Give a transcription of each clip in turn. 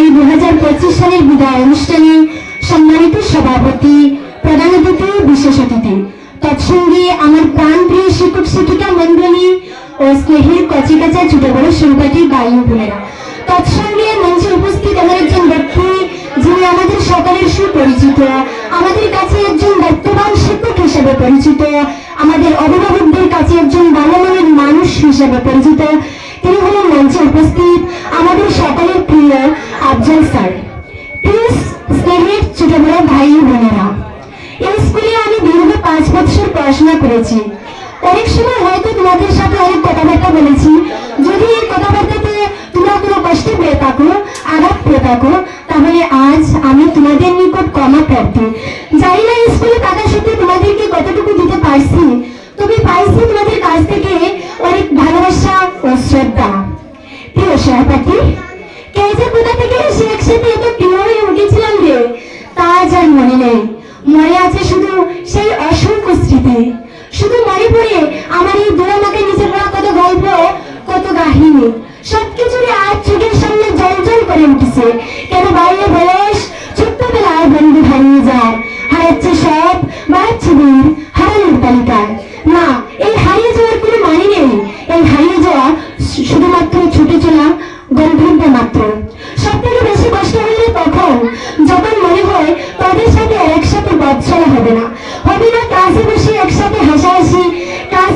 এই সালের বিদায় অনুষ্ঠানে সম্মানিত সভাপতি, প্রধান অতিথি, বিশেষ অতিথি। তৎসঙ্গে আমার প্রাণপ্রিয় শিক্ষক শিক্ষিকা মন্ডলী ও স্নেহের কচিকাচা ছোট বড় সহপাঠী বায়ু বোনেরা তৎসঙ্গে মঞ্চে উপস্থিত এমন একজন ব্যক্তি, যিনি আমাদের সকলের সুপরিচিত, আমাদের কাছে একজন দায়িত্ববান শিক্ষক হিসেবে পরিচিত, আমাদের অভিভাবকদের কাছে একজন ভালো মানুষ হিসেবে পরিচিত। তিনি হলেন মঞ্চে উপস্থিত আমাদের সকলের প্রিয় আফজাল স্যার। প্লিজ স্নেহের ছোট বড় ভাই বোনেরা, এই স্কুলে আমি দীর্ঘ পাঁচ বছর পড়াশোনা করেছি। অনেক সময় হয়তো তোমাদের সাথে অনেক কথাবার্তা বলেছি। যদি এই কথাবার্তাতে তোমরা কোনো কষ্ট পেয়ে থাকো, আঘাত পেয়ে থাকো, তাহলে আজ আমি তোমাদের নিকট ক্ষমা প্রার্থী। জানি না স্কুলে থাকার সত্ত্বে তোমাদেরকে কতটুকু দিতে পারছি। তবে পাইছি তোমাদের কাছ থেকে অনেক ভালোবাসা ও শ্রদ্ধা। প্রিয় সহপাঠী, কে যে থেকে একসাথে এত প্রিয় উঠেছিলাম রে? তা আজ মনে নেই। মনে আছে শুধু সেই অসংখ্য স্মৃতি। শুধু মনে পড়ে আমার এই দোলামাকে নিচে পড়া কত গল্প, কত কাহিনী। সবকিছুরই আজ চোখের সামনে জল করে উঠেছে। কেন বাইরে বয়স, ছোট্টবেলায় বন্ধু হারিয়ে যায়। হারাচ্ছে সব বাড়াচ্ছে বীর হারানোর তালিকায় না এই হারিয়ে যাওয়ার কোনো মানে নেই। এই হারিয়ে যাওয়া শুধুমাত্র ছুটে চলা গন্তব্য মাত্র।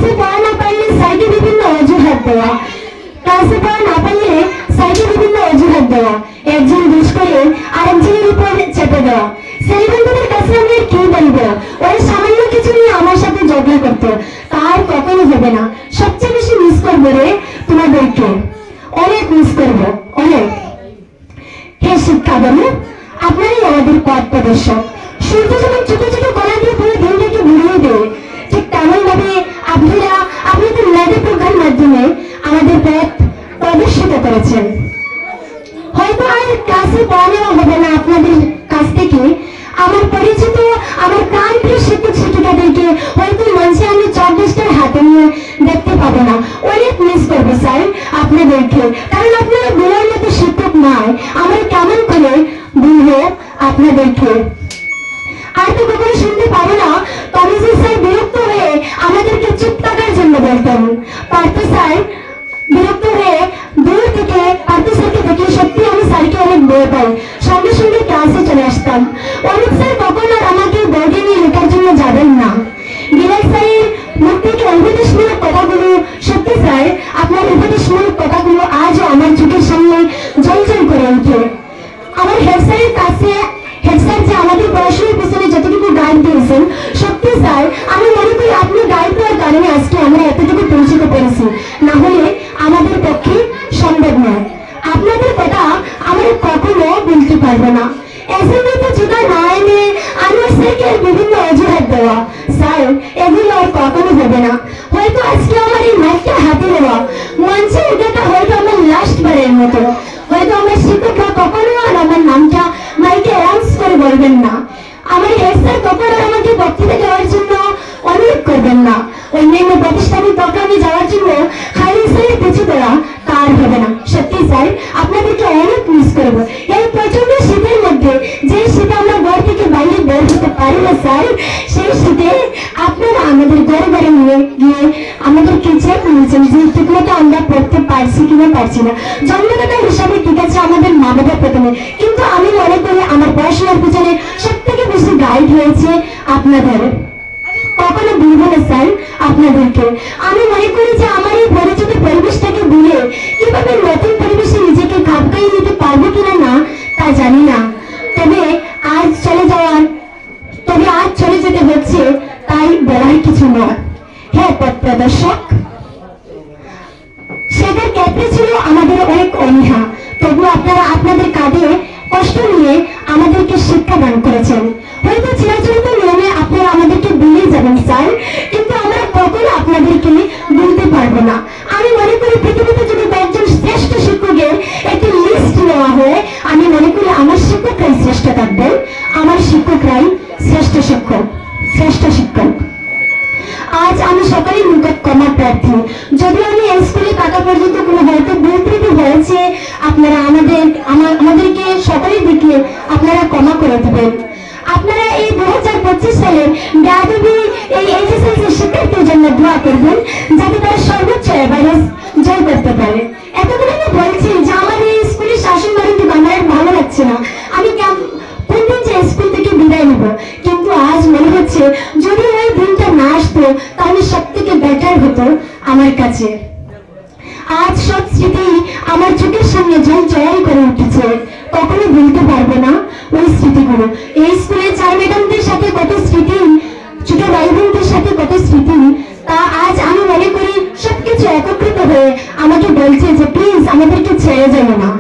ক্লাসে পড়া না পারলে সাইডে বিভিন্ন অজুহাত দেওয়া ক্লাসে পড়া না পারলে সাইডে বিভিন্ন অজুহাত দেওয়া একজন দুষ করে আরেকজনের উপর চেপে দেওয়া সেই কাছে আমি কি বলব ওই সামান্য কিছু নিয়ে আমার সাথে ঝগড়া করতো তার কখনো হবে না সবচেয়ে বেশি মিস করব রে তোমাদেরকে অনেক মিস করব অনেক হে শিক্ষা বলু আপনারই আমাদের পথ প্রদর্শক সূর্য যখন ছোট ছোট কলা দিয়ে নিয়ে দেখতে পাবো না। অনেক মিস করব স্যার আপনাদেরকে। কারণ আপনারা বলার মতো শিক্ষক নয়। আমার কেমন করে বলব আপনাদেরকে? আর তো কখনো শুনতে পাবো না। স্যার বিরক্ত হয়ে আমাদেরকে চুপ থাকার জন্য বলতেন। পার্থ স্যার বিরক্ত হয়ে দূর থেকে, পার্থ স্যারকে দেখে সত্যি স্যার এগুলো আর কখনো হবে না। হয়তো আজকে আমার এই মাইকটা হাতে দেওয়া মঞ্চে ওঠাটা হয়তো আমার লাস্ট বারের মতো। হয়তো আমার শিক্ষকরা কখনো আর আমার নামটা মাইকে অ্যানাউন্স করে বলবেন না। আমার হেড স্যার কখনো আমাকে বক্তৃতা দেওয়ার জন্য অনুরোধ করবেন না। অন্যান্য প্রতিষ্ঠানের প্রোগ্রামে যাওয়ার জন্য হাইরিং স্যারের পিছু দেওয়া তার হবে না। সত্যি স্যার, আপনাদেরকে অনেক মিস করব। এই প্রচণ্ড শীতের মধ্যে যে শীতে আমরা ঘর থেকে বাইরে বের হতে পারি না, স্যার আমাদের ঘরে ঘরে নিয়ে গিয়ে আমাদেরকে চেক নিয়েছেন যে ঠিকমতো আমরা পড়তে পারছি কিনা পারছি না। জন্মদাতা হিসাবে ঠিক আছে আমাদের মা বাবা প্রথমে, কিন্তু আমি মনে করি আমার পড়াশোনার পিছনে সব থেকে বেশি গাইড হয়েছে আপনাদের। কখনো ভুলবো না স্যার, আপনাদেরকে। আমি মনে করি যে আমার এই পরিচিত পরিবেশটাকে ভুলে কীভাবে নতুন পরিবেশে নিজেকে খাপ খাইয়ে নিতে পারব কিনা না, তা জানি না। কিছু নয়। হ্যাঁ পথ প্রদর্শক সেদের ক্ষেত্রে ছিল আমাদের অনেক অনীহা। তবু আপনারা আপনাদের কাঁধে কষ্ট নিয়ে আমাদেরকে শিক্ষা দান করেছেন। হয়তো চিরাচরিত নিয়মে আপনারা আমাদেরকে ভুলে যাবেন, স্যার। কিন্তু আমরা কখনো আপনাদেরকে ভুলতে পারব না। আমি মনে করি পৃথিবীতে যদি কয়েকজন শ্রেষ্ঠ শিক্ষকের একটি লিস্ট নেওয়া হয়, আমি মনে করি আমার শিক্ষকরাই শ্রেষ্ঠ থাকবেন। আমার শিক্ষকরাই শ্রেষ্ঠ শিক্ষক, শ্রেষ্ঠ আমি সকলেই নিকটতমা প্রার্থী। যদি আমি এই স্কুলে থাকা পর্যন্ত কোনো হয়তো বিবৃতি হয়েছে, আপনারা আমাদের আমাদেরকে সকলেই দেখিয়ে আপনারা ক্ষমা করে দেবেন। আপনারা এই দু হাজার পঁচিশ সালে ডাবি এই এইচএসএলসি শিক্ষার্থীর জন্য দোয়া করবেন, যাতে তারা সর্বোচ্চ এভারেজ জয় করতে পারে। আমার কাছে। আজ সব স্মৃতি আমার চোখের সামনে জল জয়াল করে উঠেছে। কখনো ভুলতে পারব না ওই স্মৃতিগুলো। এই স্কুলে চার ম্যাডামদের সাথে কত স্মৃতি, ছোট ভাই বোনদের সাথে কত স্মৃতি, তা আজ আমি মনে করি সবকিছু একত্রিত হয়ে আমাকে বলছে যে, প্লিজ আমাদেরকে ছেড়ে যাবে না।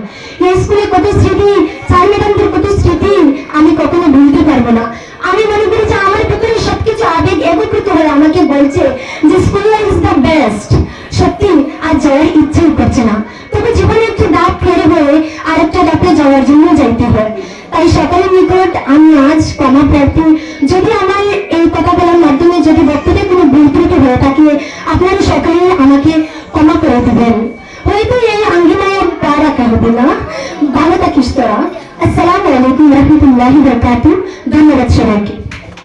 যাওয়ার ইচ্ছেই করছে না। তবে জীবনে একটু ডাক ফেরে হয়ে আরেকটা ডাকে যাওয়ার জন্য যাইতে হয়। তাই সকলের নিকট আমি আজ ক্ষমা প্রার্থী। যদি আমার এই কথা বলার মাধ্যমে যদি বক্তব্যে কোনো ভুল ত্রুটি হয়ে থাকে, আপনারা সকলে আমাকে ক্ষমা করে দেবেন। হয়তো এই আঙ্গিনায় পা রাখা হবে না। ভালো থাকিস তোরা। আসসালামু আলাইকুম রহমতুল্লাহি বরকাতু ধন্যবাদ সবাইকে।